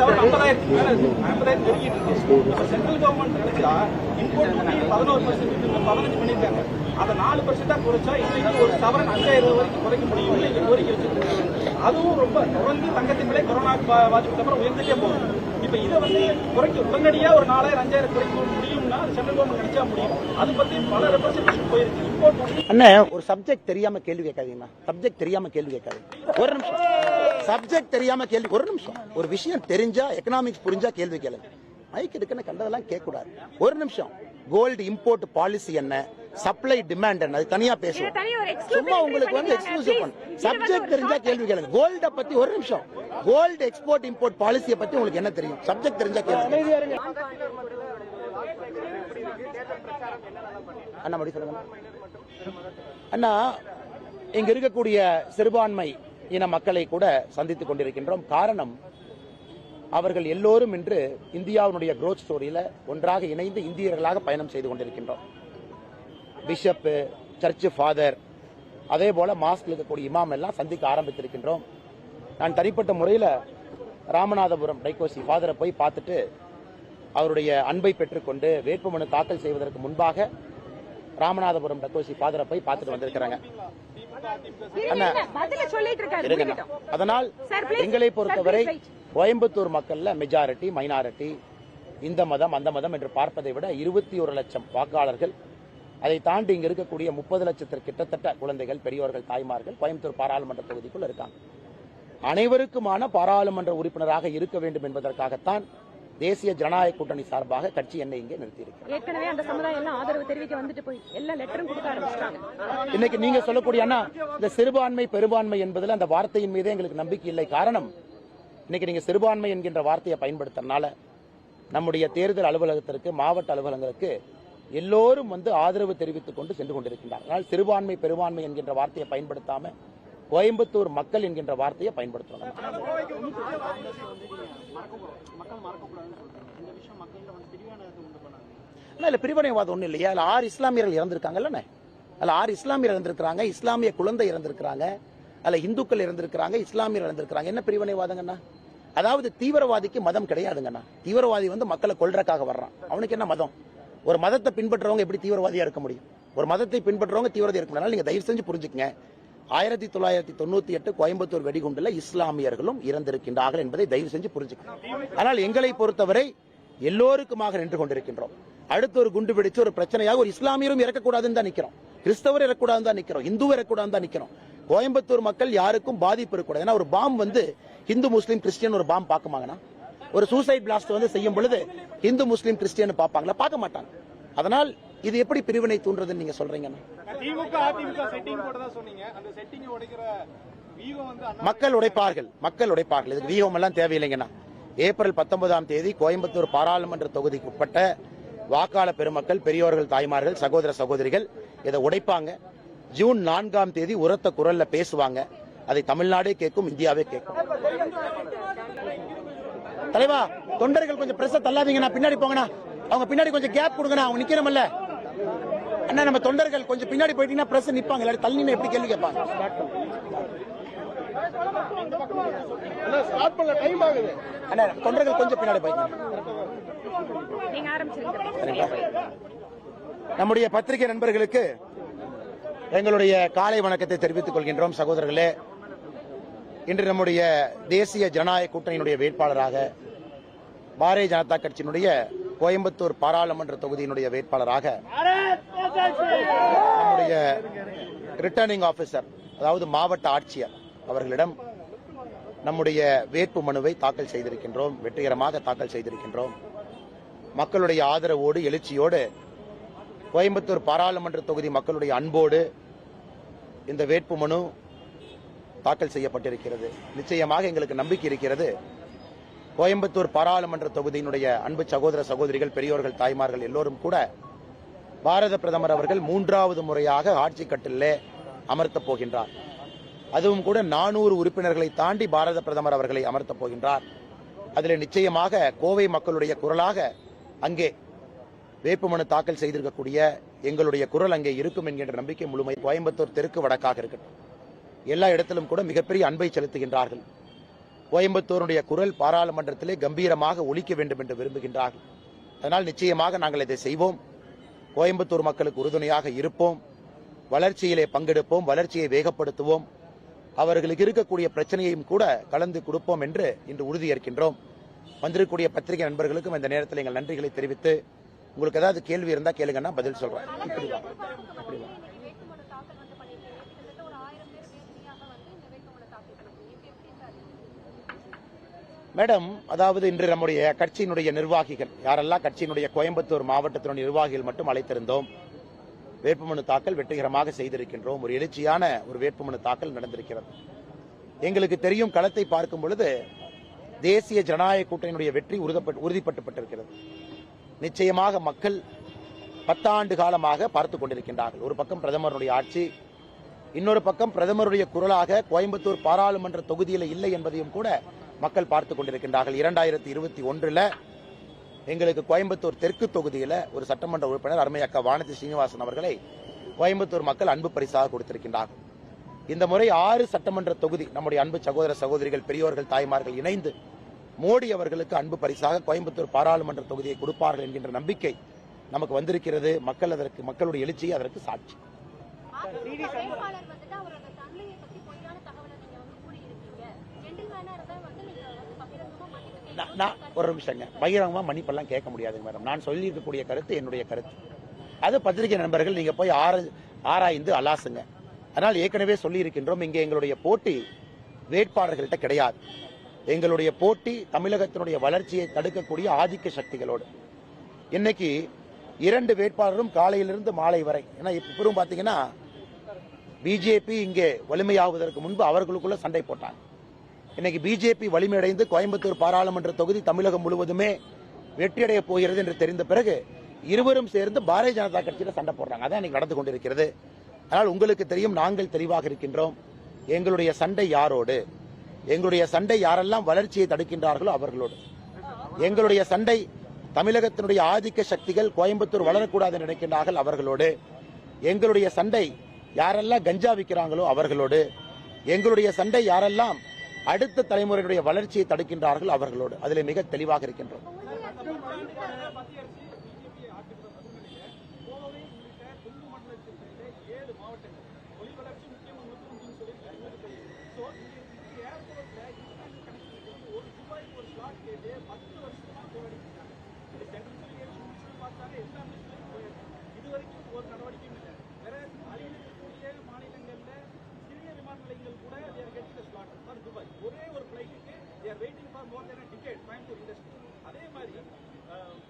சவரன் ஐம்பதாயிரத்துக்கு மேலே இருக்கு. ஐம்பதாயிரம் நெருங்கிட்டு இருக்கு. நம்ம சென்ட்ரல் கவர்மெண்ட் நினைச்சா இம்போர்ட் பண்ணி பதினோரு பர்சன்ட் பதினஞ்சு பண்ணிருக்காங்க. அதை நாலு பர்சன்டா குறைச்சா இன்னைக்கு ஒரு சவரன் அஞ்சாயிரம் வரைக்கும் குறைக்க முடியும். இல்லை கோரிக்கை வச்சுருக்காங்க அதுவும் ரொம்ப தொடர்ந்து தங்கத்தின் விலை கொரோனா பா- பாதிப்புக்கு அப்புறம் உயர்ந்துட்டே போகுது. இப்போ இதை வந்து குறைக்க உடனடியாக ஒரு நாலாயிரம் அஞ்சாயிரம் குறைக்க முடியும்னா சென்ட்ரல் கவர்மெண்ட் நினைச்சா முடியும். அது பற்றி பல ரெப்ரசன்டேஷன் போயிருக்கு. இம்போர்ட் அண்ணே ஒரு சப்ஜெக்ட் தெரியாம கேள்வி கேட்காதீங்கண்ணா சப்ஜெக்ட் தெரியாம கேள்வி கேட்காதீங்க. ஒரு நிமிஷம். சப்ஜெக்ட் தெரியாம கேள்வி ஒரு நிமிஷம். ஒரு விஷயம் தெரிஞ்சா எக்கனாமிக்ஸ் புரிஞ்சா கேள்வி கேளுங்க. மைக் எடுக்கணும் கண்டதெல்லாம் கேட்க கூடாது ஒரு நிமிஷம். கோல்டு இம்போர்ட் பாலிசி என்ன? சப்ளை டிமாண்ட் என்ன? அது தனியா பேசுவோம். சும்மா உங்களுக்கு வந்து எக்ஸ்க்ளூசிவ். பண்ணு. சப்ஜெக்ட் தெரிஞ்சா கேள்வி கேளுங்க. கோல்ட பத்தி ஒரு நிமிஷம். கோல்டு எக்ஸ்போர்ட் இம்போர்ட் பாலிசியை பத்தி உங்களுக்கு என்ன தெரியும்? சப்ஜெக்ட் தெரிஞ்சா கேள்வி அண்ணா மறுபடியும் சொல்லுங்க. அண்ணா இங்க இருக்கக்கூடிய சிறுபான்மை இன மக்களை கூட சந்தித்துக் கொண்டிருக்கின்றோம். காரணம் அவர்கள் எல்லோரும் இன்று இந்தியாவினுடைய குரோத் ஸ்டோரியில ஒன்றாக இணைந்து இந்தியர்களாக பயணம் செய்து கொண்டிருக்கின்றோம். பிஷப்பு சர்ச் ஃபாதர் அதே போல மாஸ்க் இருக்கக்கூடிய இமாம் எல்லாம் சந்திக்க ஆரம்பித்திருக்கின்றோம். நான் தனிப்பட்ட முறையில் ராமநாதபுரம் டைகோசி ஃபாதரை போய் பார்த்துட்டு அவருடைய அன்பை பெற்றுக்கொண்டு வேட்புமனு தாக்கல் செய்வதற்கு முன்பாக ராமநாதபுரம் டைகோசி ஃபாதரை போய் பார்த்துட்டு வந்திருக்கிறாங்க. அதனால். எங்களை பொறுத்தவரை. கோயம்புத்தூர் மக்கள்ல மெஜாரிட்டி மைனாரிட்டி இந்த மதம் அந்த மதம் என்று பார்ப்பதை விட இருபத்தி ஒரு லட்சம் வாக்காளர்கள் அதை தாண்டி இங்க இருக்கக்கூடிய முப்பது லட்சத்திற்கு கிட்டத்தட்ட குழந்தைகள் பெரியோர்கள் தாய்மார்கள் கோயம்புத்தூர் பாராளுமன்ற தொகுதிக்குள் இருக்காங்க அனைவருக்குமான பாராளுமன்ற உறுப்பினராக இருக்க வேண்டும் என்பதற்காகத்தான் தேசிய ஜனநாயக கூட்டணி சார்பாக கட்சி என்னை இங்கே நிறுத்தியிருக்கிறது. ஏற்கனவே அந்த சமுதாயம் ஆதரவு தெரிவிக்க வந்துட்டு போய் எல்லா லெட்டரும் கொடுக்க ஆரம்பிச்சிட்டாங்க. இன்னைக்கு நீங்க சொல்லக்கூடிய அண்ணா இந்த சிறுபான்மை பெரும்பான்மை என்பதில் அந்த வார்த்தையின் மீதே எங்களுக்கு நம்பிக்கை இல்லை. காரணம் இன்னைக்கு நீங்க சிறுபான்மை என்கின்ற வார்த்தையை பயன்படுத்துறதுனால நம்முடைய தேர்தல் அலுவலகத்திற்கு மாவட்ட அலுவலகங்களுக்கு எல்லோரும் வந்து ஆதரவு தெரிவித்துக் கொண்டு சென்று கொண்டிருக்கின்றார் அதனால் சிறுபான்மை பெரும்பான்மை என்கின்ற வார்த்தையை பயன்படுத்தாம கோயம்புத்தூர் மக்கள் என்கின்ற வார்த்தையை பயன்படுத்தணும் இல்ல பிரிவினைவாதம் ஒண்ணும் இல்லையா. இல்ல ஆறு இஸ்லாமியர்கள் இறந்திருக்காங்கல்ல அதுல ஆறு இஸ்லாமியர் இறந்திருக்கிறாங்க இஸ்லாமிய குழந்தை இறந்திருக்கிறாங்க அல்ல இந்துக்கள் இறந்திருக்கிறாங்க இஸ்லாமியர் இறந்திருக்கிறாங்க. என்ன பிரிவினைவாதங்கண்ணா அதாவது தீவிரவாதிக்கு மதம் கிடையாதுங்கண்ணா தீவிரவாதி வந்து மக்களை கொள்றக்காக வர்றான். அவனுக்கு என்ன மதம்? ஒரு மதத்தை பின்பற்றுறவங்க எப்படி தீவிரவாதியா இருக்க முடியும்? ஒரு மதத்தை பின்பற்றுறவங்க தீவிரவாதி இருக்க முடியும் நீங்க தயவு செஞ்சு புரிஞ்சுக்கங்க. ஆயிரத்தி தொள்ளாயிரத்தி தொண்ணூத்தி எட்டு கோயம்புத்தூர் வெடிகுண்டுல இஸ்லாமியர்களும் இறந்திருக்கின்றார்கள் என்பதை தயவு செஞ்சு புரிஞ்சுக்கணும். ஆனால் எங்களை பொறுத்தவரை எல்லோருக்குமாக நின்று கொண்டிருக்கின்றோம். அடுத்து ஒரு குண்டு வெடிச்சு ஒரு பிரச்சனையாக ஒரு இஸ்லாமியரும் இறக்கக்கூடாதுன்னு தான் நிக்கிறோம். கிறிஸ்தவர் இறக்கூடாதுன்னு தான் நிக்கிறோம். இந்து இறக்கூடாதுன்னு தான் நிக்கிறோம். கோயம்புத்தூர் மக்கள் யாருக்கும் பாதிப்பு இருக்கக்கூடாது. ஏன்னா ஒரு பாம் வந்து இந்து முஸ்லீம் கிறிஸ்டியன் ஒரு பாம் பார்க்குமாங்கண்ணா ஒரு சூசைட் பிளாஸ்ட் வந்து செய்யும் பொழுது இந்து முஸ்லீம் கிறிஸ்டியன் பார்ப்பாங்களா? பார்க்க மாட்டாங்க. அதனால் இது எப்படி பிரிவினை தூண்டுறதுன்னு நீங்க அண்ணா மக்கள் உடைப்பார்கள். மக்கள் உடைப்பார்கள். இதுக்கு வியூகம் எல்லாம் தேவையில்லைங்கண்ணா. ஏப்ரல் பத்தொன்பதாம் தேதி கோயம்புத்தூர் பாராளுமன்ற தொகுதிக்கு உட்பட்ட வாக்காளர் பெருமக்கள் பெரியோர்கள் தாய்மார்கள் சகோதர சகோதரிகள் இதை உடைப்பாங்க. ஜூன் நான்காம் தேதி உரத்த குரல்ல பேசுவாங்க. அதை தமிழ்நாடே கேட்கும் இந்தியாவே கேட்கும். தலைவா தொண்டர்கள் கொஞ்சம் பிரச தள்ளாதீங்கண்ணா. பின்னாடி போங்கண்ணா. அவங்க பின்னாடி கொஞ்சம் கேப் கொடுங்கண்ணா. அவங்க நிக்கிறோம்ல அண்ணா நம்ம தொண்டர்கள் கொஞ்சம் பின்னாடி போயிட்டீங்கன்னா பிரஸ் நிப்பாங்க. இல்லாட்டி தள்ளி எப்படி கேள்வி கேட்பாங்க? ஸ்டார்ட் பண்ண டைம் ஆகுது. அண்ணா தொண்டர்கள் கொஞ்சம் பின்னாடி சரிங்களா? நம்முடைய பத்திரிகை நண்பர்களுக்கு எங்களுடைய காலை வணக்கத்தை தெரிவித்துக் கொள்கின்றோம். சகோதரர்களே இன்று நம்முடைய தேசிய ஜனநாயக கூட்டணியினுடைய வேட்பாளராக பாரதிய ஜனதா கட்சியினுடைய கோயம்புத்தூர் பாராளுமன்ற தொகுதியினுடைய வேட்பாளராக நம்முடைய ரிட்டர்னிங் ஆபீசர் அதாவது மாவட்ட ஆட்சியர் அவர்களிடம் நம்முடைய வேட்பு மனுவை தாக்கல் செய்திருக்கின்றோம். வெற்றிகரமாக தாக்கல் செய்திருக்கின்றோம். மக்களுடைய ஆதரவோடு எழுச்சியோடு கோயம்புத்தூர் பாராளுமன்ற தொகுதி மக்களுடைய அன்போடு இந்த வேட்புமனு தாக்கல் செய்யப்பட்டிருக்கிறது. நிச்சயமாக எங்களுக்கு நம்பிக்கை இருக்கிறது. கோயம்புத்தூர் பாராளுமன்ற தொகுதியினுடைய அன்பு சகோதர சகோதரிகள் பெரியோர்கள் தாய்மார்கள் எல்லோரும் கூட பாரத பிரதமர் அவர்கள் மூன்றாவது முறையாக ஆட்சி கட்டிலே அமர்த்தப் போகின்றார். அதுவும் கூட நானூறு உறுப்பினர்களை தாண்டி பாரத பிரதமர் அவர்களை அமர்த்தப் போகின்றார். அதில் நிச்சயமாக கோவை மக்களுடைய குரலாக அங்கே வேட்புமனு தாக்கல் செய்திருக்கக்கூடிய எங்களுடைய குரல் அங்கே இருக்கும் என்கின்ற நம்பிக்கை முழுமை கோயம்புத்தூர் தெற்கு வடக்காக இருக்கட்டும். எல்லா இடத்திலும் கூட மிகப்பெரிய அன்பை செலுத்துகின்றார்கள். கோயம்புத்தூருடைய குரல் பாராளுமன்றத்திலே கம்பீரமாக ஒழிக்க வேண்டும் என்று விரும்புகின்றார்கள். அதனால் நிச்சயமாக நாங்கள் இதை செய்வோம். கோயம்புத்தூர் மக்களுக்கு உறுதுணையாக இருப்போம். வளர்ச்சியிலே பங்கெடுப்போம். வளர்ச்சியை வேகப்படுத்துவோம். அவர்களுக்கு இருக்கக்கூடிய பிரச்சனையையும் கூட கலந்து கொடுப்போம் என்று இன்று உறுதியேற்கின்றோம் வந்திருக்கக்கூடிய பத்திரிகை நண்பர்களுக்கும் இந்த நேரத்தில் எங்கள் நன்றிகளை தெரிவித்து உங்களுக்கு ஏதாவது கேள்வி இருந்தால் கேளுங்கன்னா பதில் சொல்றேன் இப்படி வா. இப்படி வா. வேட்புமனு தாக்கல் வந்து பண்ணிருக்கீங்க கிட்டத்தட்ட ஒரு ஆயிரம் பேர் நேரடியாக வந்து இந்த வேட்புமனு தாக்கல் பண்ணிருக்கீங்க இப்ப எப்படி சார் மேடம் அதாவது இன்று நம்முடைய கட்சியினுடைய நிர்வாகிகள் யாரெல்லாம் கட்சியினுடைய கோயம்புத்தூர் மாவட்டத்தினுடைய நிர்வாகிகள் மட்டும் அழைத்திருந்தோம் வேட்புமனு தாக்கல் வெற்றிகரமாக செய்திருக்கின்றோம். ஒரு எழுச்சியான ஒரு வேட்புமனு தாக்கல் நடந்திருக்கிறது. எங்களுக்கு தெரியும் களத்தை பார்க்கும் பொழுது தேசிய ஜனநாயக கூட்டணியினுடைய வெற்றி உறுதிப்பட்டுப்பட்டிருக்கிறது நிச்சயமாக மக்கள் பத்தாண்டு காலமாக பார்த்து கொண்டிருக்கின்றார்கள். ஒரு பக்கம் பிரதமருடைய ஆட்சி இன்னொரு பக்கம் பிரதமருடைய குரலாக கோயம்புத்தூர் பாராளுமன்ற தொகுதியில் இல்லை என்பதையும் கூட மக்கள் பார்த்து கொண்டிருக்கின்றார்கள். இரண்டாயிரத்தி இருபத்தி ஒன்றுல எங்களுக்கு கோயம்புத்தூர் தெற்கு தொகுதியில ஒரு சட்டமன்ற உறுப்பினர் அருமை அக்கா வானதி ஸ்ரீனிவாசன் அவர்களை கோயம்புத்தூர் மக்கள் அன்பு பரிசாக கொடுத்திருக்கின்றார்கள். இந்த முறை ஆறு சட்டமன்ற தொகுதி நம்முடைய அன்பு சகோதர சகோதரிகள் பெரியோர்கள் தாய்மார்கள் இணைந்து மோடி அவர்களுக்கு அன்பு பரிசாக கோயம்புத்தூர் பாராளுமன்ற தொகுதியை கொடுப்பார்கள் என்கின்ற நம்பிக்கை நமக்கு வந்திருக்கிறது. மக்கள் அதற்கு மக்களுடைய எழுச்சி அதற்கு சாட்சி அதிமுக வேட்பாளர் வந்துட்டு அவரோட தந்தையை பத்தி பொய்யான தகவலை நீங்க வந்து கூறியிருக்கீங்க ஜென்டில்மேனா இருந்தா வந்து நீங்க வந்து பகிரங்கமா மன்னிப்பு நான் ஒரு நிமிஷங்க. பகிரங்கமாக மன்னிப்பெல்லாம் கேட்க முடியாதுங்க மேடம். நான் சொல்லியிருக்கக்கூடிய கருத்து என்னுடைய கருத்து. அது பத்திரிகை நண்பர்கள் நீங்கள் போய் ஆர- ஆராய்ந்து அலாசுங்க. அதனால் ஏற்கனவே சொல்லியிருக்கின்றோம் இங்கே எங்களுடைய போட்டி வேட்பாளர்கள்ட்ட கிடையாது. எங்களுடைய போட்டி தமிழகத்தினுடைய வளர்ச்சியை தடுக்கக்கூடிய ஆதிக்க சக்திகளோடு. இன்னைக்கு இரண்டு வேட்பாளரும் காலையிலிருந்து மாலை வரை ஏன்னா இப்பவும் பார்த்தீங்கன்னா பிஜேபி இங்கே வலிமையாவதற்கு முன்பு அவர்களுக்குள்ள சண்டை போட்டாங்க. இன்னைக்கு பிஜேபி வலிமையடைந்து கோயம்புத்தூர் பாராளுமன்ற தொகுதி தமிழகம் முழுவதுமே வெற்றியடைய போகிறது என்று தெரிந்த பிறகு இருவரும் சேர்ந்து பாரதிய ஜனதா கட்சியில சண்டை போடுறாங்க. அதான் இன்னைக்கு நடந்து கொண்டிருக்கிறது. ஆனால் உங்களுக்கு தெரியும் நாங்கள் தெளிவாக இருக்கின்றோம். எங்களுடைய சண்டை யாரோடு? எங்களுடைய சண்டை யாரெல்லாம் வளர்ச்சியை தடுக்கின்றார்களோ அவர்களோடு. எங்களுடைய சண்டை தமிழகத்தினுடைய ஆதிக்க சக்திகள் கோயம்புத்தூர் வளரக்கூடாது நினைக்கின்றார்கள் அவர்களோடு. எங்களுடைய சண்டை யாரெல்லாம் கஞ்சா விற்கிறாங்களோ அவர்களோடு. எங்களுடைய சண்டை யாரெல்லாம் அடுத்த தலைமுறையினுடைய வளர்ச்சியை தடுக்கின்றார்கள் அவர்களோடு. அதில் மிக தெளிவாக இருக்கின்றோம் மத்திய அரசு பிஜேபி ஆட்சி சூழ்நிலையில கோவை உள்ளிட்ட கொங்கு மண்டலத்திலே ஏழு மாவட்டங்கள் தொழில் வளர்ச்சி முக்கியம் முக்கியம் சொல்லியிருக்காங்க ஸோ இங்க ஏர்போர்ட்ல இன்டர்நேஷனல் கனெக்டிவிட்டி வந்து ஒரு துபாய்க்கு ஒரு ஸ்லாட் கேட்டு பத்து வருஷமா போராடிக்கிறாங்க இது சென்ட்ரல் மினிஸ்டர் பார்த்தாலே எல்லா மினிஸ்டரும் போயிருக்கு இது வரைக்கும் ஒரு நடவடிக்கையும் இல்லை வேற அருகில் இருக்கக்கூடிய மாநிலங்கள்ல சிறிய விமான நிலையங்கள் கூட there getting slot for Dubai ஒரே ஒரு ஃபிளைட்டுக்கு there waiting for more then ticket Coimbatore industry அதே மாதிரி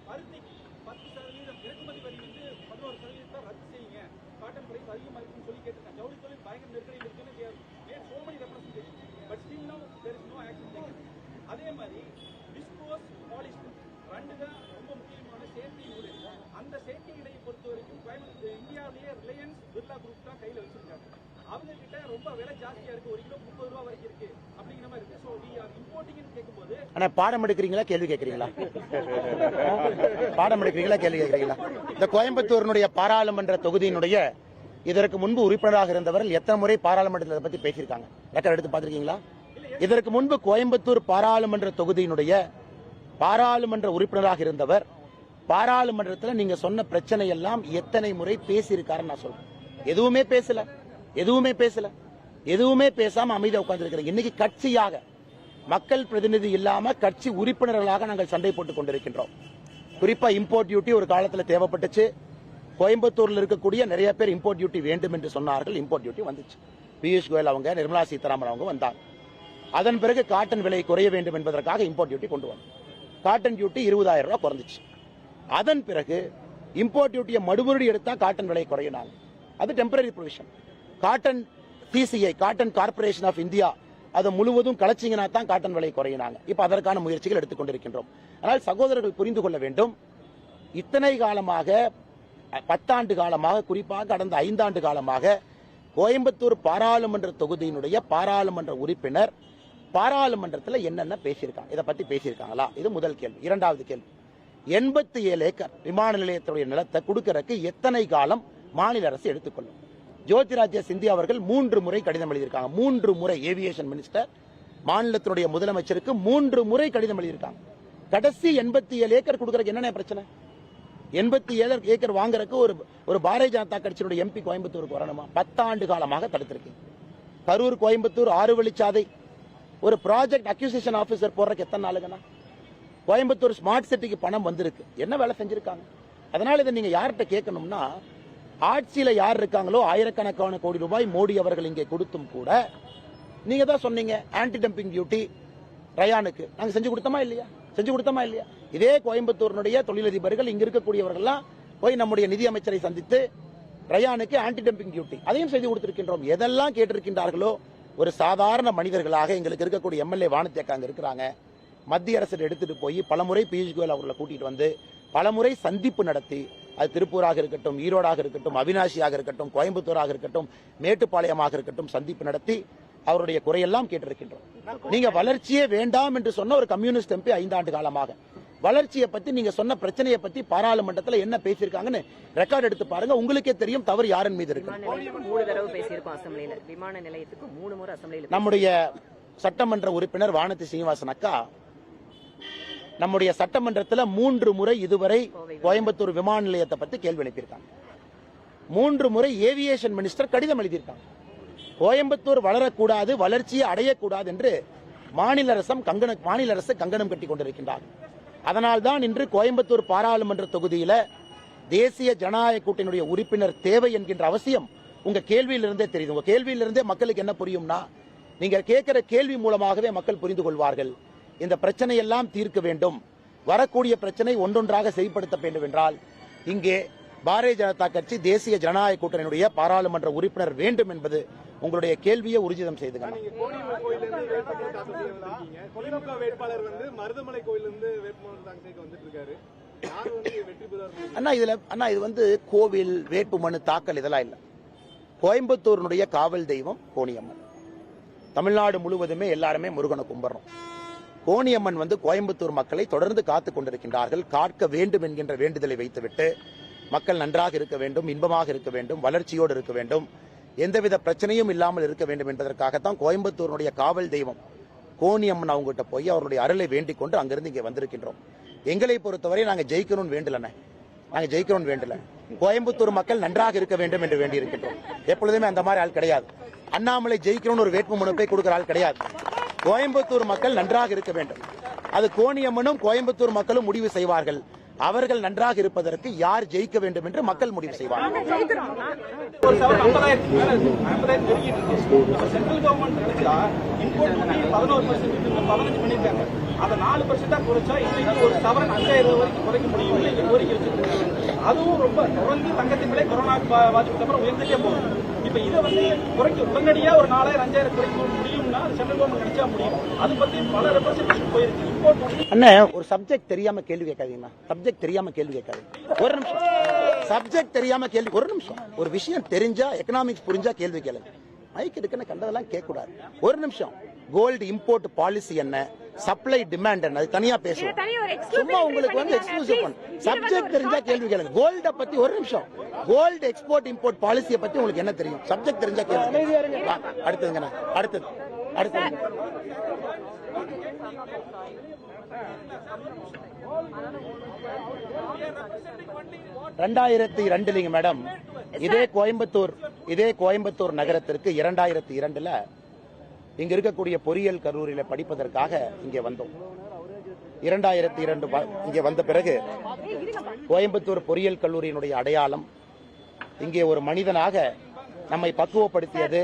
பருத்திக்கு பத்து சதவீதம் இறக்குமதி வரி வந்து பதினோரு சதவீதத்தை ரத்து செய்யுங்க. காட்டன் பிரைஸ் அதிகமாக இருக்குன்னு சொல்லி கேட்டிருக்காங்க. ஜவுளி தொழில் பயங்கர நெருக்கடி இருக்குன்னு they have made so many representation but அதே மாதிரி விஸ்கோஸ் பாலிஸ்டர் ரெண்டு தான் ரொம்ப முக்கியமான சேஃப்டி ஊழல் அந்த சேஃப்டி இடையை பொறுத்த வரைக்கும் கோயம்புத்தூர் இந்தியாவிலேயே ரிலையன்ஸ் பிர்லா குரூப் தான் கையில் வச்சிருக்காங்க. அவங்க கிட்ட ரொம்ப விலை ஜாஸ்தியா இருக்கு. ஒரு கிலோ முப்பது ரூபா வரைக்கும் இருக்கு. அப்படிங்கிற பாடம் எடுக்கிறீங்களா கேள்வி கேட்கறீங்களா பாடம் எடுக்கிறீங்களா கேள்வி கேட்கறீங்களா இந்த கோயம்புத்தூரினுடைய பாராளுமன்ற தொகுதியினுடைய இதற்கு முன்பு உறுப்பினராக இருந்தவர்கள் எத்தனை முறை பாராளுமன்றத்தில் பத்தி பேசியிருக்காங்க? ரெக்கார்ட் எடுத்து பார்த்திருக்கீங்களா? இதற்கு முன்பு கோயம்புத்தூர் பாராளுமன்ற தொகுதியினுடைய பாராளுமன்ற உறுப்பினராக இருந்தவர் பாராளுமன்றத்தில் நீங்க சொன்ன பிரச்சனை எல்லாம் எத்தனை முறை பேசியிருக்காருன்னு நான் சொல்றேன். எதுவுமே பேசல. எதுவுமே பேசல. எதுவுமே பேசாம அமைதியா உட்கார்ந்து இன்னைக்கு கட்சியாக மக்கள் பிரதிநிதி இல்லாம கட்சி உறுப்பினர்களாக நாங்கள் சண்டை போட்டுக் கொண்டிருக்கின்றோம். குறிப்பா இம்போர்ட் டியூட்டி ஒரு காலத்தில் தேவைப்பட்டுச்சு. கோயம்புத்தூர்ல இருக்கக்கூடிய நிறைய பேர் இம்போர்ட் டியூட்டி வேண்டும் என்று சொன்னார்கள். இம்போர்ட் டியூட்டி வந்துச்சு. பியூஷ் கோயல் அவங்க நிர்மலா சீதாராமன் அவங்க வந்தாங்க. அதன் பிறகு காட்டன் விலை குறைய வேண்டும் என்பதற்காக இம்போர்ட் டியூட்டி கொண்டு வந்தோம். காட்டன் டியூட்டி இருபதாயிரம் ரூபாய் குறைஞ்சிச்சு. அதன் பிறகு இம்போர்ட் டியூட்டியை மறுபடியும் எடுத்தா காட்டன் விலை குறையினாங்க. அது temporary provision cotton PCI cotton corporation of India அதை முழுவதும் கலைச்சிங்கன்னா தான் காட்டன் விலை குறையினாங்க. இப்ப அதற்கான முயற்சிகள் எடுத்துக்கொண்டிருக்கின்றோம். ஆனால் சகோதரர்கள் புரிந்து கொள்ள வேண்டும். இத்தனை காலமாக பத்தாண்டு காலமாக குறிப்பாக கடந்த ஐந்தாண்டு காலமாக கோயம்புத்தூர் பாராளுமன்ற தொகுதியினுடைய பாராளுமன்ற உறுப்பினர் பாராளுமன்றத்தில் என்னென்ன பேசியிருக்காங்க? இதை பத்தி பேசியிருக்காங்களா? இது முதல் கேள்வி. இரண்டாவது கேள்வி. எண்பத்தி ஏழு ஏக்கர் விமான நிலையத்துடைய நிலத்தை கொடுக்கறதுக்கு எத்தனை காலம் மாநில அரசு எடுத்துக்கொள்ளும்? ஜோதிராஜ்ய சிந்தியா அவர்கள் மூன்று முறை கடிதம் எழுதியிருக்காங்க. மூன்று முறை ஏவியேஷன் மினிஸ்டர் மாநிலத்தினுடைய முதலமைச்சருக்கு மூன்று முறை கடிதம் எழுதியிருக்காங்க. கடைசி எண்பத்தி ஏழு ஏக்கர் கொடுக்கறதுக்கு என்னென்ன பிரச்சனை? எண்பத்தி ஏழு ஏக்கர் வாங்குறதுக்கு ஒரு ஒரு பாரதிய ஜனதா கட்சியினுடைய எம்பி கோயம்புத்தூருக்கு வரணுமா? பத்தாண்டு காலமாக தடுத்திருக்கீங்க கரூர் கோயம்புத்தூர் ஆறு வழிச்சாதை ஒரு ப்ராஜெக்ட் அக்யூசியேஷன் ஆபீசர் போடுறதுக்கு எத்தனை நாளுங்கண்ணா கோயம்புத்தூர் ஸ்மார்ட் சிட்டிக்கு பணம் வந்திருக்கு. என்ன வேலை செஞ்சிருக்காங்க? அதனால இதை நீங்க யார்கிட்ட கேட்கணும்னா ஆட்சியில யார் இருக்காங்களோ ஆயிரக்கணக்கான கோடி ரூபாய் மோடி அவர்கள் இங்கே கொடுத்தும் கூட நீங்க தான் சொன்னீங்க ஆன்டி டம்பிங் டியூட்டி ரயானுக்கு. நாங்க செஞ்சு கொடுத்தோமா இல்லையா? செஞ்சு கொடுத்தோமா இல்லையா? இதே கோயம்புத்தூரினுடைய தொழிலதிபர்கள் இங்க இருக்கக்கூடியவர்கள்லாம் போய் நம்முடைய நிதியமைச்சரை சந்தித்து ரயானுக்கு ஆன்டி டம்பிங் டியூட்டி அதையும் செய்து கொடுத்திருக்கின்றோம். எதெல்லாம் கேட்டிருக்கின்றார்களோ ஒரு சாதாரண மனிதர்களாக எங்களுக்கு இருக்கக்கூடிய எம்எல்ஏ வானத்தேக்கா அங்க இருக்கிறாங்க. மத்திய அரசு எடுத்துட்டு போய் பலமுறை பியூஷ் கோயல் அவர்களை கூட்டிட்டு வந்து பலமுறை சந்திப்பு நடத்தி அது திருப்பூராக இருக்கட்டும் ஈரோடாக இருக்கட்டும் அவினாசியாக இருக்கட்டும் கோயம்புத்தூராக இருக்கட்டும் மேட்டுப்பாளையமாக இருக்கட்டும் சந்திப்பு நடத்தி அவருடைய குறையெல்லாம் கேட்டிருக்கின்றோம். நீங்க வளர்ச்சியே வேண்டாம் என்று சொன்ன ஒரு கம்யூனிஸ்ட் எம்பி ஐந்தாண்டு காலமாக. வளர்ச்சியை பத்தி நீங்க சொன்ன பிரச்சனையை பத்தி பாராளுமன்றத்துல என்ன பேசியிருக்காங்கன்னு ரெக்கார்ட் எடுத்து பாருங்க. உங்களுக்கே தெரியும் தவறு யாரின் மீது இருக்கு. நம்முடைய சட்டமன்ற உறுப்பினர் வானதி சீனிவாசன் அக்கா நம்முடைய சட்டமன்றத்தில் மூன்று முறை இதுவரை கோயம்புத்தூர் விமான நிலையத்தை பற்றி கேள்வி எழுப்பியிருக்காங்க. மூன்று முறை ஏவியேஷன் மினிஸ்டர் கடிதம் எழுதியிருக்காங்க. கோயம்புத்தூர் வளரக்கூடாது வளர்ச்சியை அடையக்கூடாது என்று மாநில அரசம் கங்கண மாநில அரசு கங்கணம் கட்டி கொண்டிருக்கின்றார். அதனால்தான் இன்று கோயம்புத்தூர் பாராளுமன்ற தொகுதியில தேசிய ஜனநாயக கூட்டணியுடைய உறுப்பினர் தேவை என்கின்ற அவசியம் உங்க கேள்வியிலிருந்தே தெரியுது. உங்க கேள்வியிலிருந்தே மக்களுக்கு என்ன புரியும்னா நீங்க கேட்கிற கேள்வி மூலமாகவே மக்கள் புரிந்து கொள்வார்கள். இந்த பிரச்சனை எல்லாம் தீர்க்க வேண்டும். வரக்கூடிய பிரச்சனை ஒன்றொன்றாக செயல்படுத்த வேண்டும் என்றால் இங்கே பாரதிய ஜனதா கட்சி தேசிய ஜனநாயக கூட்டணியுடைய பாராளுமன்ற உறுப்பினர் வேண்டும் என்பது உங்களுடைய கேள்வியை செய்துங்க வெற்றி பெறுவார் அண்ணா இதுல அண்ணா இது வந்து கோவில் வேட்புமனு தாக்கல் இதெல்லாம் இல்ல. கோயம்புத்தூரினுடைய காவல் தெய்வம் கோணியம்மன் தமிழ்நாடு முழுவதுமே எல்லாருமே முருகனை கும்பிடுறோம். கோணியம்மன் வந்து கோயம்புத்தூர் மக்களை தொடர்ந்து காத்துக் கொண்டிருக்கின்றார்கள். காக்க வேண்டும் என்கின்ற வேண்டுதலை வைத்துவிட்டு மக்கள் நன்றாக இருக்க வேண்டும் இன்பமாக இருக்க வேண்டும் வளர்ச்சியோடு இருக்க வேண்டும். எந்தவித பிரச்சனையும் இல்லாமல் இருக்க வேண்டும் என்பதற்காகத்தான் கோயம்புத்தூருடைய காவல் தெய்வம் கோணியம்மன் அவங்ககிட்ட போய் அவருடைய அருளை வேண்டிக் கொண்டு அங்கிருந்து இங்கே வந்திருக்கின்றோம். எங்களை பொறுத்தவரை நாங்கள் ஜெயிக்கணும்னு வேண்டலண்ணே நாங்கள் ஜெயிக்கணும்னு வேண்டல. கோயம்புத்தூர் மக்கள் நன்றாக இருக்க வேண்டும் என்று வேண்டி இருக்கின்றோம் எப்பொழுதுமே அந்த மாதிரி ஆள் கிடையாது. அண்ணாமலை ஜெயிக்கணும்னு ஒரு வேட்பு மனுப்பை கொடுக்குற ஆள் கிடையாது. கோயம்புத்தூர் மக்கள் நன்றாக இருக்க வேண்டும். அது கோணியம்மனும் கோயம்புத்தூர் மக்களும் முடிவு செய்வார்கள். அவர்கள் நன்றாக இருப்பதற்கு யார் ஜெயிக்க வேண்டும் என்று மக்கள் முடிவு செய்வார்கள். ஒரு சவரன் ஐம்பதாயிரத்துக்கு மேல இருக்கு ஐம்பதாயிரம் பெருகிட்டு இருக்கு. இப்ப சென்ட்ரல் கவர்மெண்ட் நினைச்சா இம்போர்ட் பண்ணி பதினோரு பர்சன்ட் பதினஞ்சு பண்ணிருக்காங்க அதை நாலு பர்சன்டா குறைச்சா இன்னைக்கு ஒரு சவரன் அஞ்சாயிரம் ரூபாய் வரைக்கும் குறைக்க முடியும் இல்லைங்க கோரிக்கை வச்சிருக்காங்க. அதுவும் ரொம்ப தொடர்ந்து தங்கத்தின் விலை கொரோனா பாதிப்புக்கு அப்புறம் உயர்ந்துட்டே போகுது. இப்ப இதை வந்து குறைக்க உடனடியா ஒரு நாலாயிரம் அஞ்சாயிரம் குறைக்க முடியும் அது பத்தி பல ரெப்ரசன்டேஷன் போயிருக்கு. இம்போர்ட் பண்ணி அண்ணே ஒரு சப்ஜெக்ட் தெரியாம கேள்வி கேட்காதீங்கண்ணா சப்ஜெக்ட் தெரியாம கேள்வி கேட்காதீங்க. ஒரு நிமிஷம். சப்ஜெக்ட் தெரியாம கேள்வி ஒரு நிமிஷம். ஒரு விஷயம் தெரிஞ்சா எக்கனாமிக்ஸ் புரிஞ்சா கேள்வி கேளுங்க. மைக் இருக்குன்னு கண்டதெல்லாம் கேட்க கூடாது ஒரு நிமிஷம். கோல்டு இம்போர்ட் பாலிசி என்ன? சப்ளை டிமாண்ட் என்ன? அது தனியா பேசுவோம். தனியா ஒரு exclusive சும்மா உங்களுக்கு வந்து எக்ஸ்க்ளூசிவ். பண்ணு. சப்ஜெக்ட் தெரிஞ்சா கேள்வி கேளுங்க. கோல்ட பத்தி ஒரு நிமிஷம். கோல்டு எக்ஸ்போர்ட் இம்போர்ட் பாலிசியை பத்தி உங்களுக்கு என்ன தெரியும்? சப்ஜெக்ட் தெரிஞ்சா கேள்வி அடுத்ததுங்கண்ணா. அடுத்தது. அடுத்தது ரெண்டாயிரத்தி இரண்டுலிங்க மேடம். இதே கோயம்புத்தூர் இதே கோயம்புத்தூர் நகரத்திற்கு இரண்டாயிரத்தி இரண்டுல இங்க இருக்கக்கூடிய பொறியியல் கல்லூரியில படிப்பதற்காக இங்கே வந்தோம். இரண்டாயிரத்தி இரண்டு இங்கே வந்த பிறகு கோயம்புத்தூர் பொறியியல் கல்லூரியினுடைய அடையாளம் இங்கே ஒரு மனிதனாக நம்மை பக்குவப்படுத்தியது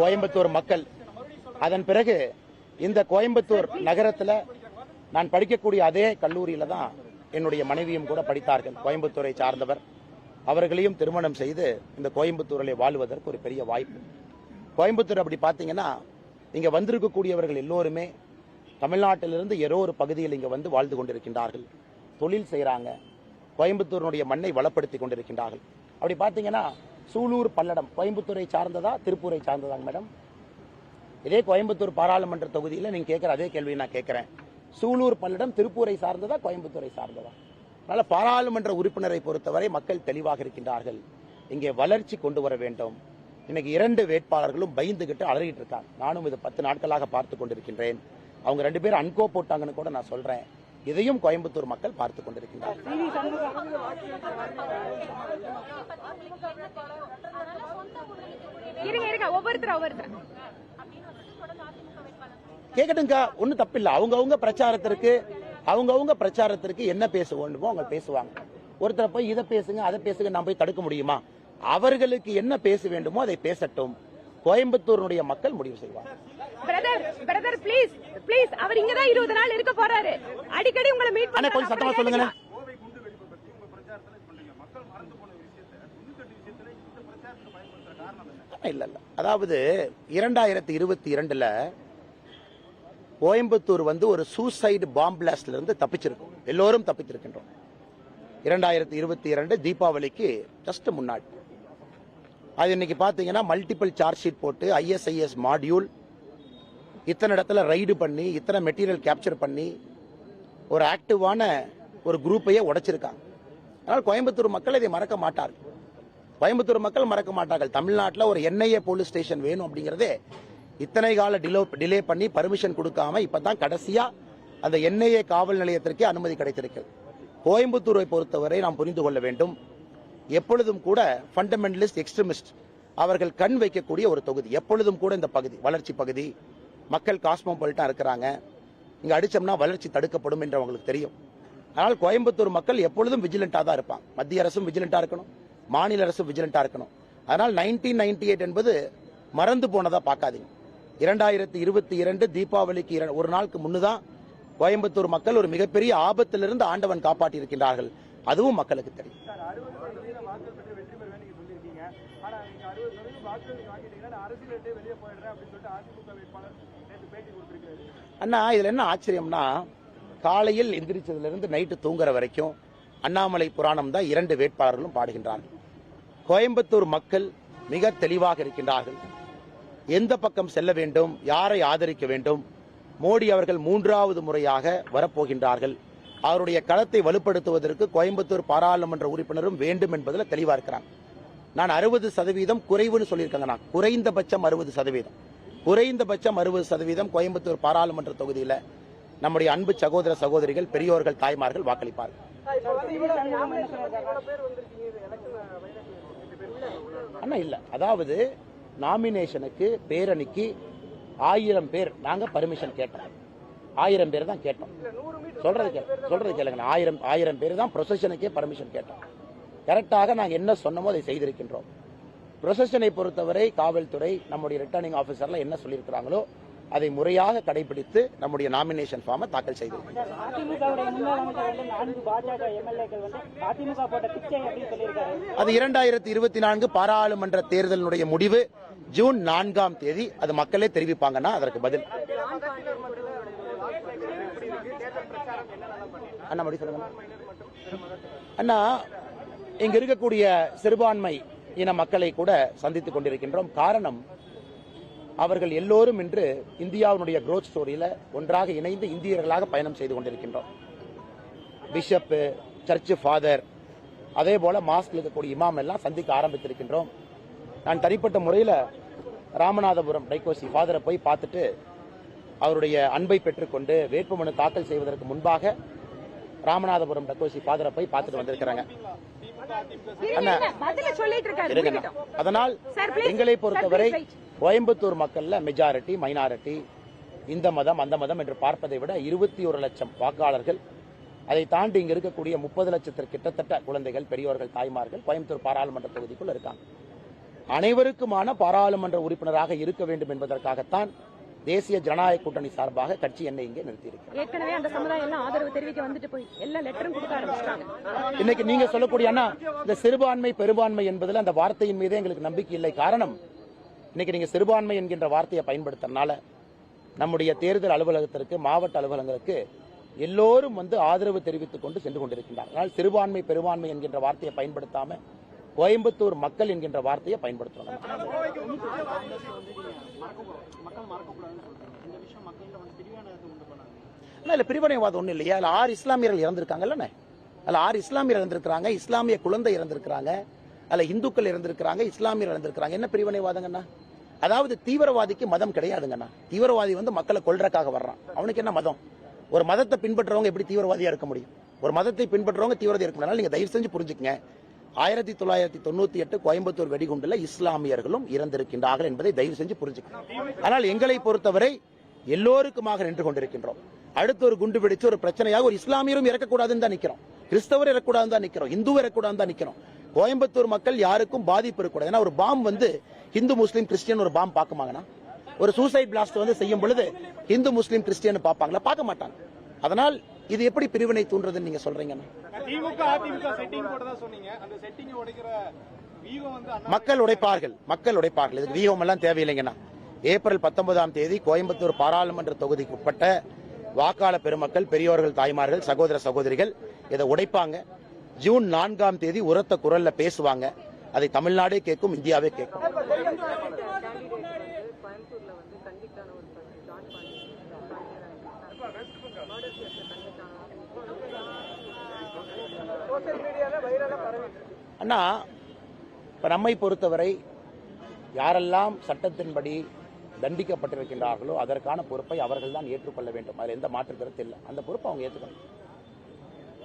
கோயம்புத்தூர் மக்கள். அதன் பிறகு இந்த கோயம்புத்தூர் நகரத்துல நான் படிக்கக்கூடிய அதே கல்லூரியில தான் என்னுடைய மனைவியும் கூட படித்தார்கள். கோயம்புத்தூரை சார்ந்தவர். அவர்களையும் திருமணம் செய்து இந்த கோயம்புத்தூரிலே வாழ்வதற்கு ஒரு பெரிய வாய்ப்பு. கோயம்புத்தூர் அப்படி பார்த்தீங்கன்னா இங்க வந்திருக்கக்கூடியவர்கள் எல்லோருமே தமிழ்நாட்டிலிருந்து ஏதோ ஒரு பகுதியில் இங்க வந்து வாழ்ந்து கொண்டிருக்கின்றார்கள். தொழில் செய்றாங்க. கோயம்புத்தூரினுடைய மண்ணை வளப்படுத்தி கொண்டிருக்கின்றார்கள். அப்படி பார்த்தீங்கன்னா சூலூர் பல்லடம் கோயம்புத்தூரை சார்ந்ததா திருப்பூரை சார்ந்ததாங்க மேடம்? இதே கோயம்புத்தூர் பாராளுமன்ற தொகுதியில் நீங்க கேட்கிற அதே கேள்வியை நான் கேட்கிறேன் சூலூர் பல்லடம் திருப்பூரை சார்ந்ததா கோயம்புத்தூரை சார்ந்ததா? அதனால பாராளுமன்ற உறுப்பினரை பொறுத்தவரை மக்கள் தெளிவாக இருக்கின்றார்கள். இங்கே வளர்ச்சி கொண்டு வர வேண்டும். இன்னைக்கு இரண்டு வேட்பாளர்களும் பயந்துகிட்டு அலறிட்டு இருக்காங்க. நானும் இது பத்து நாட்களாக பார்த்து கொண்டிருக்கின்றேன். அவங்க ரெண்டு பேரும் அன்கோ போட்டாங்கன்னு கூட நான் சொல்றேன். இதையும் கோயம்புத்தூர் மக்கள் பார்த்து இருங்க. ஒவ்வொருத்தர் ஒவ்வொருத்தர் அப்படின்னு வந்துட்டு தொடர்ந்து அதிமுக கேட்கட்டுங்க ஒன்றும் தப்பில்லை. அவங்கவுங்க பிரச்சாரத்திற்கு அவங்கவுங்க பிரச்சாரத்திற்கு என்ன பேச வேண்டுமோ அவங்க பேசுவாங்க. ஒருத்தரை போய் இதை பேசுங்க அதை பேசுங்க நான் போய் தடுக்க முடியுமா? அவர்களுக்கு என்ன பேச வேண்டுமோ அதை பேசட்டும். கோயம்புத்தூருடைய மக்கள் முடிவு செய்வாங்க. பிரதர் பிரதர் ப்ளீஸ் ப்ளீஸ் அவர் இங்க தான் இருபது நாள் இருக்க போறாரு. அடிக்கடி உங்களை மீட் அண்ணா கொஞ்சம் சத்தமா சொல்லுங்க இல்ல இல்ல. அதாவது இரண்டாயிரத்தி இருபத்தி இரண்டுல கோயம்புத்தூர் வந்து ஒரு சூசைடு பாம் பிளாஸ்ட்ல இருந்து தப்பிச்சிருக்கும். எல்லோரும் தப்பிச்சிருக்கின்றோம் இரண்டாயிரத்தி இருபத்தி இரண்டு தீபாவளிக்கு ஜஸ்ட் முன்னாடி. அது இன்னைக்கு பார்த்தீங்கன்னா மல்டிபிள் சார்ஜ் ஷீட் போட்டு ஐஎஸ்ஐஎஸ் மாடியூல் இத்தனை இடத்துல ரைடு பண்ணி இத்தனை மெட்டீரியல் கேப்சர் பண்ணி ஒரு ஆக்டிவான ஒரு குரூப்பையே உடைச்சிருக்காங்க. அதனால் கோயம்புத்தூர் மக்கள் இதை மறக்க மாட்டார்கள். கோயம்புத்தூர் மக்கள் மறக்க மாட்டார்கள். தமிழ்நாட்டில் ஒரு என்ஐஏ போலீஸ் ஸ்டேஷன் வேணும் அப்படிங்கிறதே இத்தனை கால டிலோ டிலே பண்ணி பர்மிஷன் கொடுக்காம இப்பதான் கடைசியா அந்த என்ஐஏ காவல் நிலையத்திற்கே அனுமதி கிடைத்திருக்கிறது. கோயம்புத்தூரை பொறுத்தவரை நாம் புரிந்து கொள்ள வேண்டும். எப்பொழுதும் கூட ஃபண்டமெண்டலிஸ்ட் எக்ஸ்ட்ரீமிஸ்ட் அவர்கள் கண் வைக்கக்கூடிய ஒரு தொகுதி. எப்பொழுதும் கூட இந்த பகுதி வளர்ச்சி பகுதி. மக்கள் காஸ்மோபாலிட்டா இருக்கிறாங்க. இங்க அடிச்சோம்னா வளர்ச்சி தடுக்கப்படும் என்று அவங்களுக்கு தெரியும். ஆனால் கோயம்புத்தூர் மக்கள் எப்பொழுதும் விஜிலண்டா தான் இருப்பாங்க. மத்திய அரசும் விஜிலண்டா இருக்கணும். மாநில அரசும் விஜிலண்டா இருக்கணும். அதனால் நைன்டீன் நைன்டி எயிட் என்பது மறந்து போனதா பார்க்காதீங்க. இரண்டாயிரத்தி இருபத்தி இரண்டு தீபாவளிக்கு ஒரு நாளுக்கு முன்னுதான் கோயம்புத்தூர் மக்கள் ஒரு மிகப்பெரிய ஆபத்திலிருந்து ஆண்டவன் காப்பாற்றி இருக்கின்றார்கள் அதுவும் மக்களுக்கு தெரியும். அண்ணா இதுல என்ன ஆச்சரியம்னா காலையில் எந்திரிச்சதுல இருந்து நைட்டு தூங்குற வரைக்கும் அண்ணாமலை புராணம் தான் இரண்டு வேட்பாளர்களும் பாடுகின்றார்கள். கோயம்புத்தூர் மக்கள் மிக தெளிவாக இருக்கின்றார்கள். எந்த பக்கம் செல்ல வேண்டும் யாரை ஆதரிக்க வேண்டும் மோடி அவர்கள் மூன்றாவது முறையாக வரப்போகின்றார்கள். அவருடைய களத்தை வலுப்படுத்துவதற்கு கோயம்புத்தூர் பாராளுமன்ற உறுப்பினரும் வேண்டும் என்பதில் தெளிவாக இருக்கிறாங்க. நான் அறுபது சதவீதம் குறைவுன்னு சொல்லியிருக்காங்க நான். குறைந்தபட்சம் அறுபது சதவீதம். குறைந்தபட்சம் அறுபது சதவீதம் கோயம்புத்தூர் பாராளுமன்ற தொகுதியில நம்முடைய அன்பு சகோதர சகோதரிகள் பெரியோர்கள் தாய்மார்கள் வாக்களிப்பார்கள் அண்ணா இல்லை. அதாவது நாமினேஷனுக்கு பேரணிக்கு ஆயிரம் பேர். நாங்க பர்மிஷன் கேட்டோம். ஆயிரம் பேர் தான் கேட்டோம். சொல்றது கே சொல்றது கேளுங்க ஆயிரம் ஆயிரம் பேர் தான் ப்ரொசஷனுக்கே பர்மிஷன் கேட்டோம். கரெக்டாக நாங்க என்ன சொன்னமோ அதை செய்திருக்கின்றோம். ப்ரொசஷனை பொறுத்தவரை காவல்துறை நம்முடைய ரிட்டர்னிங் ஆபீசர்ல என்ன சொல்லியிருக்கிறாங்களோ அதை முறையாக கடைபிடித்து நம்முடைய நாமினேஷன் ஃபார்மை தாக்கல் சொல்லியிருக்காரு. அது இரண்டாயிரத்தி இருபத்தி நான்கு பாராளுமன்ற தேர்தலினுடைய முடிவு. ஜூன் நான்காம் தேதி அது மக்களே தெரிவிப்பாங்கன்னா அதற்கு பதில். அண்ணா மறுபடியும் சொல்லுங்க. அண்ணா இங்க இருக்கக்கூடிய சிறுபான்மை இன மக்களை கூட சந்தித்துக் கொண்டிருக்கின்றோம். காரணம் அவர்கள் எல்லோரும் இன்று இந்தியாவினுடைய குரோத் ஸ்டோரியில ஒன்றாக இணைந்து இந்தியர்களாக பயணம் செய்து கொண்டிருக்கின்றோம். பிஷப்பு சர்ச் ஃபாதர் அதே போல மாஸ்க் இருக்கக்கூடிய இமாம் எல்லாம் சந்திக்க ஆரம்பித்திருக்கின்றோம். நான் தனிப்பட்ட முறையில் ராமநாதபுரம் டைகோசி ஃபாதரை போய் பார்த்துட்டு அவருடைய அன்பை பெற்றுக்கொண்டு வேட்புமனு தாக்கல் செய்வதற்கு முன்பாக ராமநாதபுரம் டைகோசி ஃபாதரை போய் பார்த்துட்டு வந்திருக்கிறாங்க. அதனால். எங்களை பொறுத்தவரை கோயம்புத்தூர் மக்கள்ல மெஜாரிட்டி மைனாரிட்டி இந்த மதம் அந்த மதம் என்று பார்ப்பதை விட இருபத்தி ஒரு லட்சம் வாக்காளர்கள் அதை தாண்டி இங்க இருக்கக்கூடிய முப்பது லட்சத்திற்கு கிட்டத்தட்ட குழந்தைகள் பெரியோர்கள் தாய்மார்கள் கோயம்புத்தூர் பாராளுமன்ற தொகுதிக்குள் இருக்காங்க அனைவருக்குமான பாராளுமன்ற உறுப்பினராக இருக்க வேண்டும் என்பதற்காகத்தான் தேசிய ஜனநாயக கூட்டணி சார்பாக கட்சி என்னை இங்கே நிறுத்தியிருக்கு ஏற்கனவே அந்த சமுதாயம் எல்லாம் ஆதரவு தெரிவிக்க வந்துட்டு போய் எல்லா லெட்டரும் கொடுக்க ஆரம்பிச்சிட்டாங்க. இன்னைக்கு நீங்க சொல்லக்கூடிய அண்ணா இந்த சிறுபான்மை பெரும்பான்மை என்பதில் அந்த வார்த்தையின் மீதே எங்களுக்கு நம்பிக்கை இல்லை. காரணம் இன்னைக்கு நீங்க சிறுபான்மை என்கின்ற வார்த்தையை பயன்படுத்துறதுனால நம்முடைய தேர்தல் அலுவலகத்திற்கு மாவட்ட அலுவலகங்களுக்கு எல்லோரும் வந்து ஆதரவு தெரிவித்துக் கொண்டு சென்று கொண்டிருக்கின்றார் அதனால் சிறுபான்மை பெரும்பான்மை என்கின்ற வார்த்தையை பயன்படுத்தாம கோயம்புத்தூர் மக்கள் என்கின்ற வார்த்தையை பயன்படுத்துறாங்க இல்ல பிரிவினைவாதம் ஒண்ணும் இல்லையா. இல்ல ஆறு இஸ்லாமியர்கள் இறந்திருக்காங்கல்ல அதுல ஆறு இஸ்லாமியர் இறந்திருக்கிறாங்க இஸ்லாமிய குழந்தை இறந்திருக்கிறாங்க அல்ல இந்துக்கள் இறந்திருக்கிறாங்க இஸ்லாமியர் இறந்திருக்கிறாங்க. என்ன பிரிவினைவாதங்கண்ணா? அதாவது தீவிரவாதிக்கு மதம் கிடையாதுங்கண்ணா. தீவிரவாதி வந்து மக்களை கொள்றக்காக வர்றான். அவனுக்கு என்ன மதம்? ஒரு மதத்தை பின்பற்றவங்க எப்படி தீவிரவாதியா இருக்க முடியும்? ஒரு மதத்தை பின்பற்றுறவங்க தீவிரவாதி இருக்க முடியும். நீங்க தயவு செஞ்சு புரிஞ்சுக்கங்க. ஆயிரத்தி தொள்ளாயிரத்தி தொண்ணூத்தி எட்டு கோயம்புத்தூர் வெடிகுண்டுல இஸ்லாமியர்களும் இறந்திருக்கின்றார்கள் என்பதை தயவு செஞ்சு புரிஞ்சுக்கணும். ஆனால் எங்களை பொறுத்தவரை எல்லோருக்குமாக நின்று கொண்டிருக்கின்றோம். அடுத்து ஒரு குண்டு பிடிச்சு ஒரு பிரச்சனையாக ஒரு இஸ்லாமியரும் இறக்கக்கூடாதுன்னு தான் நிக்கிறோம். கிறிஸ்தவர் இறக்கூடாதுன்னு தான் நிக்கிறோம். இந்து இறக்கூடாதுன்னு தான் நிக்கிறோம். கோயம்புத்தூர் மக்கள் யாருக்கும் பாதிப்பு இருக்கக்கூடாது. ஏன்னா ஒரு பாம் வந்து இந்து முஸ்லீம் கிறிஸ்டியன் ஒரு பாம் பார்க்குமாங்கண்ணா ஒரு சூசைட் பிளாஸ்ட் வந்து செய்யும் பொழுது இந்து முஸ்லீம் கிறிஸ்டியன் பார்ப்பாங்களா? பார்க்க மாட்டாங்க. அதனால் இது எப்படி பிரிவினை தூண்டுறதுன்னு நீங்க வீகம் அண்ணா மக்கள் உடைப்பார்கள். மக்கள் உடைப்பார்கள். இதுக்கு வியூகம் எல்லாம் தேவையில்லைங்கண்ணா. ஏப்ரல் பத்தொன்பதாம் தேதி கோயம்புத்தூர் பாராளுமன்ற தொகுதிக்கு உட்பட்ட வாக்காளர் பெருமக்கள் பெரியோர்கள் தாய்மார்கள் சகோதர சகோதரிகள் இதை உடைப்பாங்க. ஜூன் நான்காம் தேதி உரத்த குரல்ல பேசுவாங்க. அதை தமிழ்நாடே கேட்கும் இந்தியாவே கேட்கும் கோயம்புத்தூர்ல வந்து கண்டிப்பான ஒரு பர்சன் ஜான் அண்ணா இப்போ நம்மை பொறுத்தவரை யாரெல்லாம் சட்டத்தின்படி தண்டிக்கப்பட்டிருக்கின்றார்களோ அதற்கான பொறுப்பை அவர்கள் தான் ஏற்றுக்கொள்ள வேண்டும். அதில் எந்த மாற்று கருத்து இல்லை. அந்த பொறுப்பை அவங்க ஏற்றுக்கணும்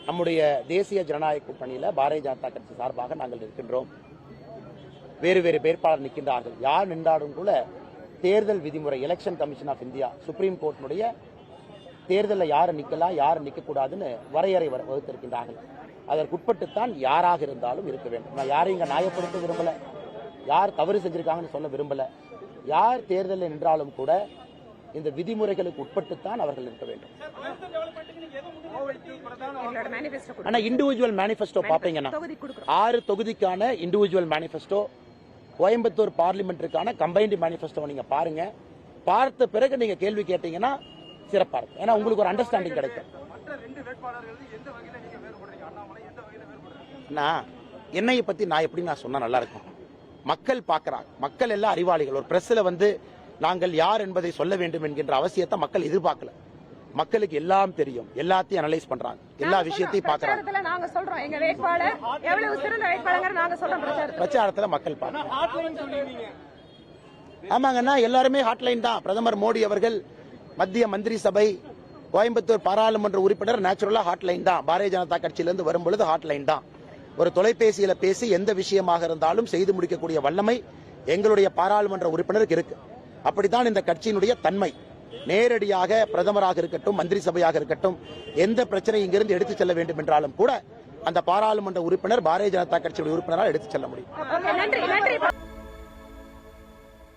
நம்முடைய தேசிய ஜனநாயக கூட்டணியில் பாரதிய ஜனதா கட்சி சார்பாக நாங்கள் இருக்கின்றோம் வேறு வேறு வேட்பாளர் நிற்கின்றார்கள். யார் நின்றாலும் கூட தேர்தல் விதிமுறை election commission of India supreme கோர்ட்டினுடைய தேர்தலில் யார் நிற்கலாம் யார் நிற்கக்கூடாதுன்னு வரையறை வகுத்திருக்கின்றார்கள். அதற்குட்பட்டுத்தான் யாராக இருந்தாலும் இருக்க வேண்டும். நான் யாரையும் இங்க நியாயப்படுத்த விரும்பல. யார் தவறு செஞ்சிருக்காங்கன்னு சொல்ல விரும்பல. யார் தேர்தலில் நின்றாலும் கூட இந்த விதிமுறைகளுக்கு உட்பட்டுத்தான் அவர்கள் இருக்க வேண்டும். ஆனா இண்டிவிஜுவல் மேனிஃபெஸ்டோ பாப்பீங்கன்னா ஆறு தொகுதிக்கான இண்டிவிஜுவல் மேனிஃபெஸ்டோ கோயம்புத்தூர் பார்லிமெண்ட்டுக்கான கம்பைன்டு மேனிஃபெஸ்டோ நீங்க பாருங்க. பார்த்த பிறகு நீங்க கேள்வி கேட்டீங்கன்னா சிறப்பா இருக்கும். ஏன்னா உங்களுக்கு ஒரு அண்டர்ஸ்டாண்டிங் கிடைக்கும். அண்ணா என்னைய பத்தி நான் எப்படி நான் சொன்னா நல்லா இருக்கும்? மக்கள் பார்க்கறாங்க. மக்கள் எல்லாம் அறிவாளிகள். ஒரு பிரஸ்ல வந்து நாங்கள் யார் என்பதை சொல்ல வேண்டும் என்கின்ற அவசியத்தை மக்கள் எதிர்பார்க்கல. மக்களுக்கு எல்லாம் தெரியும். எல்லாத்தையும் அனலைஸ் பண்றாங்க. எல்லா விஷயத்தையும் பார்க்கறாங்க. பிரச்சாரத்துல நாங்க சொல்றோம். எங்க வேட்பாளர் எவ்வளவு சிறந்த வேட்பாளர் நாங்க சொல்றோம் பிரச்சாரத்துல. பிரச்சாரத்துல மக்கள் சொல்லிருந்தீங்க ஆமாங்கண்ணா எல்லாருமே ஹாட்லைன் தான். பிரதமர் மோடி அவர்கள் மத்திய மந்திரி சபை கோயம்புத்தூர் பாராளுமன்ற உறுப்பினர் நேச்சுரலா ஹாட்லைன் தான். பாரதிய ஜனதா கட்சியிலிருந்து வரும் பொழுது ஹாட்லைன் தான். ஒரு தொலைபேசியில பேசி எந்த விஷயமாக இருந்தாலும் செய்து முடிக்கக்கூடிய வல்லமை எங்களுடைய பாராளுமன்ற உறுப்பினருக்கு இருக்கு. அப்படித்தான் இந்த கட்சியினுடைய தன்மை. நேரடியாக பிரதமராக இருக்கட்டும் மந்திரி சபையாக இருக்கட்டும் எந்த பிரச்சனை இங்கிருந்து எடுத்துச் செல்ல வேண்டும் என்றாலும் கூட அந்த பாராளுமன்ற உறுப்பினர் பாரதிய ஜனதா கட்சியுடைய உறுப்பினரால் எடுத்துச் செல்ல முடியும்.